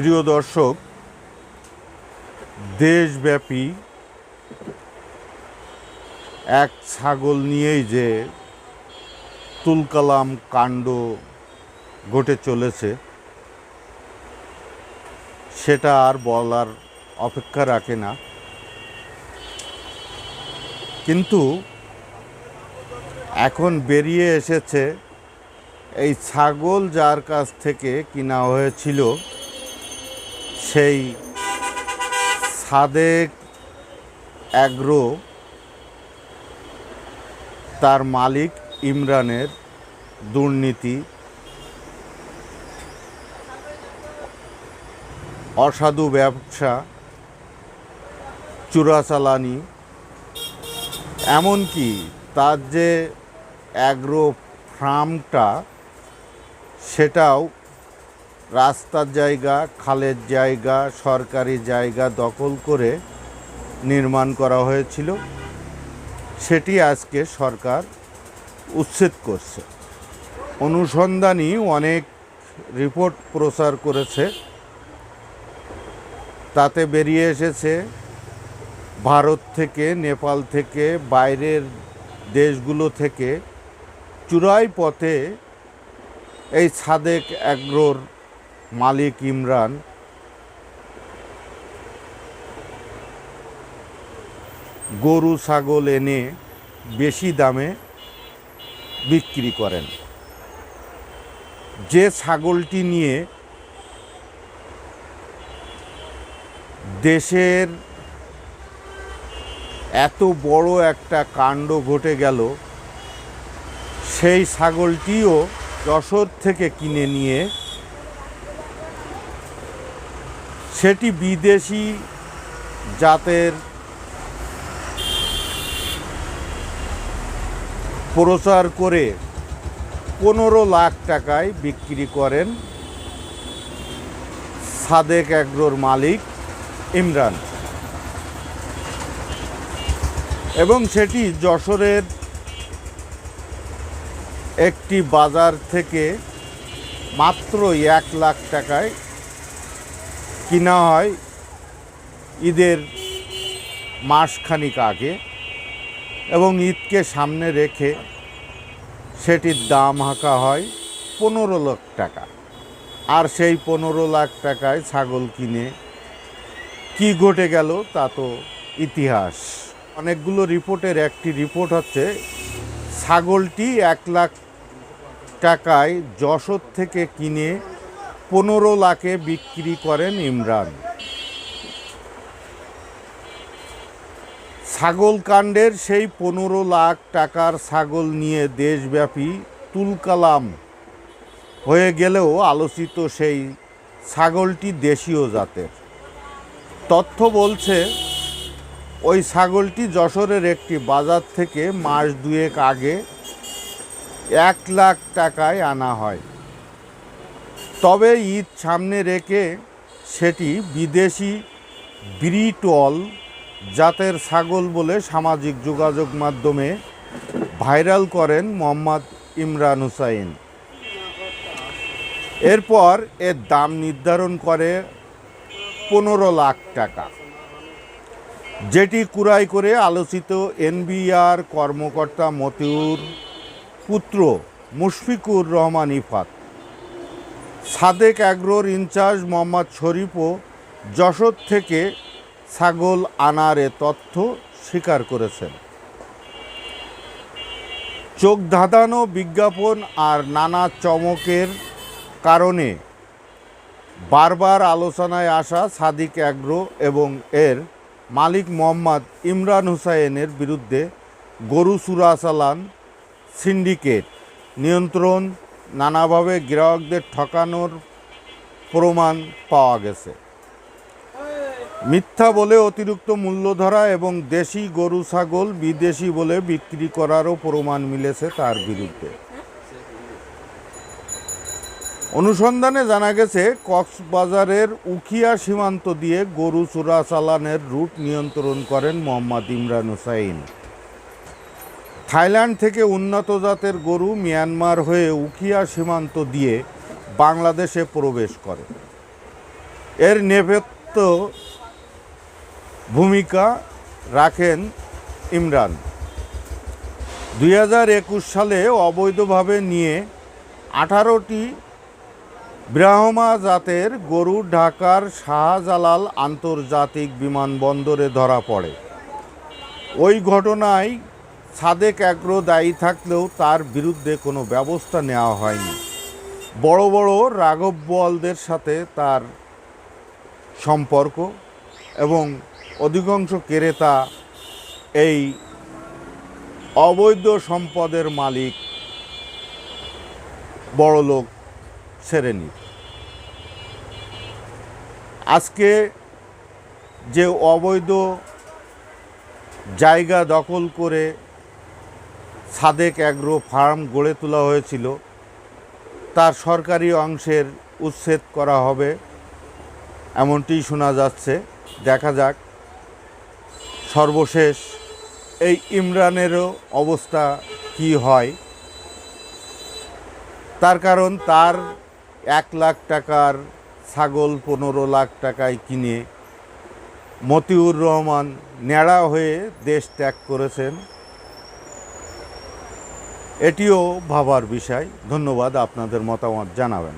প্রিয় দর্শক, দেশব্যাপী এক ছাগল নিয়েই যে তুলকালাম কাণ্ড ঘটে চলেছে, সেটা আর বলার অপেক্ষা রাখে না। কিন্তু এখন বেরিয়ে এসেছে এই ছাগল যার কাছ থেকে কিনা হয়েছিল সেই সাদেক অ্যাগ্রো তার মালিক ইমরানের দুর্নীতি, অসাধু ব্যবসা, চোরাচালানি, এমনকি তার যে অ্যাগ্রো ফার্মটা, সেটাও রাস্তার জায়গা, খালের জায়গা, সরকারি জায়গা দখল করে নির্মাণ করা হয়েছিল। সেটি আজকে সরকার উচ্ছেদ করছে। অনুসন্ধানী অনেক রিপোর্ট প্রচার করেছে। তাতে বেরিয়ে এসেছে, ভারত থেকে, নেপাল থেকে, বাইরের দেশগুলো থেকে চূড়াই পথে এই সাদেক অ্যাগ্রোর মালিক ইমরান। গরু, ছাগল এনে বেশি দামে বিক্রি করেন। যে ছাগলটি নিয়ে দেশের এত বড় একটা কাণ্ড ঘটে গেল, সেই ছাগলটিও যশোর থেকে কিনে নিয়ে সেটি বিদেশি জাতের প্রচার করে পনেরো লাখ টাকায় বিক্রি করেন সাদেক অ্যাগ্রোর মালিক ইমরান। এবং সেটি যশোরের একটি বাজার থেকে মাত্র এক লাখ টাকায় কিনা হয় ঈদের মাসখানিক আগে এবং ঈদকে সামনে রেখে সেটির দাম হাঁকা হয় পনেরো লাখ টাকা। আর সেই পনেরো লাখ টাকায় ছাগল কিনে কি ঘটে গেল তা তো ইতিহাস। অনেকগুলো রিপোর্টের একটি রিপোর্ট হচ্ছে, ছাগলটি এক লাখ টাকায় যশোর থেকে কিনে পনেরো লাখে বিক্রি করেন ইমরান। ছাগল কাণ্ডের সেই পনেরো লাখ টাকার ছাগল নিয়ে দেশব্যাপী তুলকালাম। হয়ে গেলেও আলোচিত সেই ছাগলটি দেশীয় জাতের। তথ্য বলছে, ওই ছাগলটি যশোরের একটি বাজার থেকে মাস দুয়েক আগে এক লাখ টাকায় আনা হয়। তবে ঈদ সামনে রেখে সেটি বিদেশি ব্রিটল জাতের ছাগল বলে সামাজিক যোগাযোগ মাধ্যমে ভাইরাল করেন মোহাম্মদ ইমরান হুসাইন। এরপর এর দাম নির্ধারণ করে পনেরো লাখ টাকা। যেটি কুড়াই করে আলোচিত এনবিআর কর্মকর্তা মতিউর পুত্র মুশফিকুর রহমান ইফাত। সাদেক অ্যাগ্রোর ইনচার্জ মোহাম্মদ শরীফও যশোর থেকে ছাগল আনার তথ্য স্বীকার করেছেন। চোখ ধাঁধানো বিজ্ঞাপন আর নানা চমকের কারণে বারবার আলোচনায় আসা সাদিক অ্যাগ্রো এবং এর মালিক মোহাম্মদ ইমরান হুসাইনের বিরুদ্ধে গরু চুরাচালান সিন্ডিকেট নিয়ন্ত্রণ নানাভাবে গ্রাহকদের ঠকানোর প্রমাণ পাওয়া গেছে। মিথ্যা বলে অতিরিক্ত মূল্য ধরা এবং দেশি গরু, ছাগল বিদেশি বলে বিক্রি করারও প্রমাণ মিলেছে তার বিরুদ্ধে। অনুসন্ধানে জানা গেছে, কক্সবাজারের উখিয়া সীমান্ত দিয়ে গরু চোরাচালানের রুট নিয়ন্ত্রণ করেন মোহাম্মদ ইমরান হুসাইন। থাইল্যান্ড থেকে উন্নত জাতের গরু মিয়ানমার হয়ে উখিয়া সীমান্ত দিয়ে বাংলাদেশে প্রবেশ করে। এর নেপথ্য ভূমিকা রাখেন ইমরান। দুই হাজার একুশ সালে অবৈধভাবে নিয়ে আঠারোটি ব্রাহ্মা জাতের গরু ঢাকার শাহজালাল আন্তর্জাতিক বিমানবন্দরে ধরা পড়ে। ওই ঘটনায় সাদেক অ্যাগ্রো দায়ী থাকলেও তার বিরুদ্ধে কোনো ব্যবস্থা নেওয়া হয়নি। বড় বড় রাঘব বোয়ালদের সাথে তার সম্পর্ক এবং অধিকাংশ ক্রেতা এই অবৈধ সম্পদের মালিক বড়লোক শ্রেণির আজকে যে অবৈধ জায়গা দখল করে সাদেক অ্যাগ্রো ফার্ম গড়ে তোলা হয়েছিল। তার সরকারি অংশের উচ্ছেদ করা হবে। এমনটি শোনা যাচ্ছে। দেখা যাক। সর্বশেষ এই ইমরানেরও অবস্থা কি হয়? তার কারণ তার এক লাখ টাকার ছাগল পনেরো লাখ টাকায় কিনে মতিউর রহমান ন্যাড়া হয়ে দেশ ত্যাগ করেছেন। এটিও ভাবার বিষয়। ধন্যবাদ আপনাদের মতামত জানাবেন।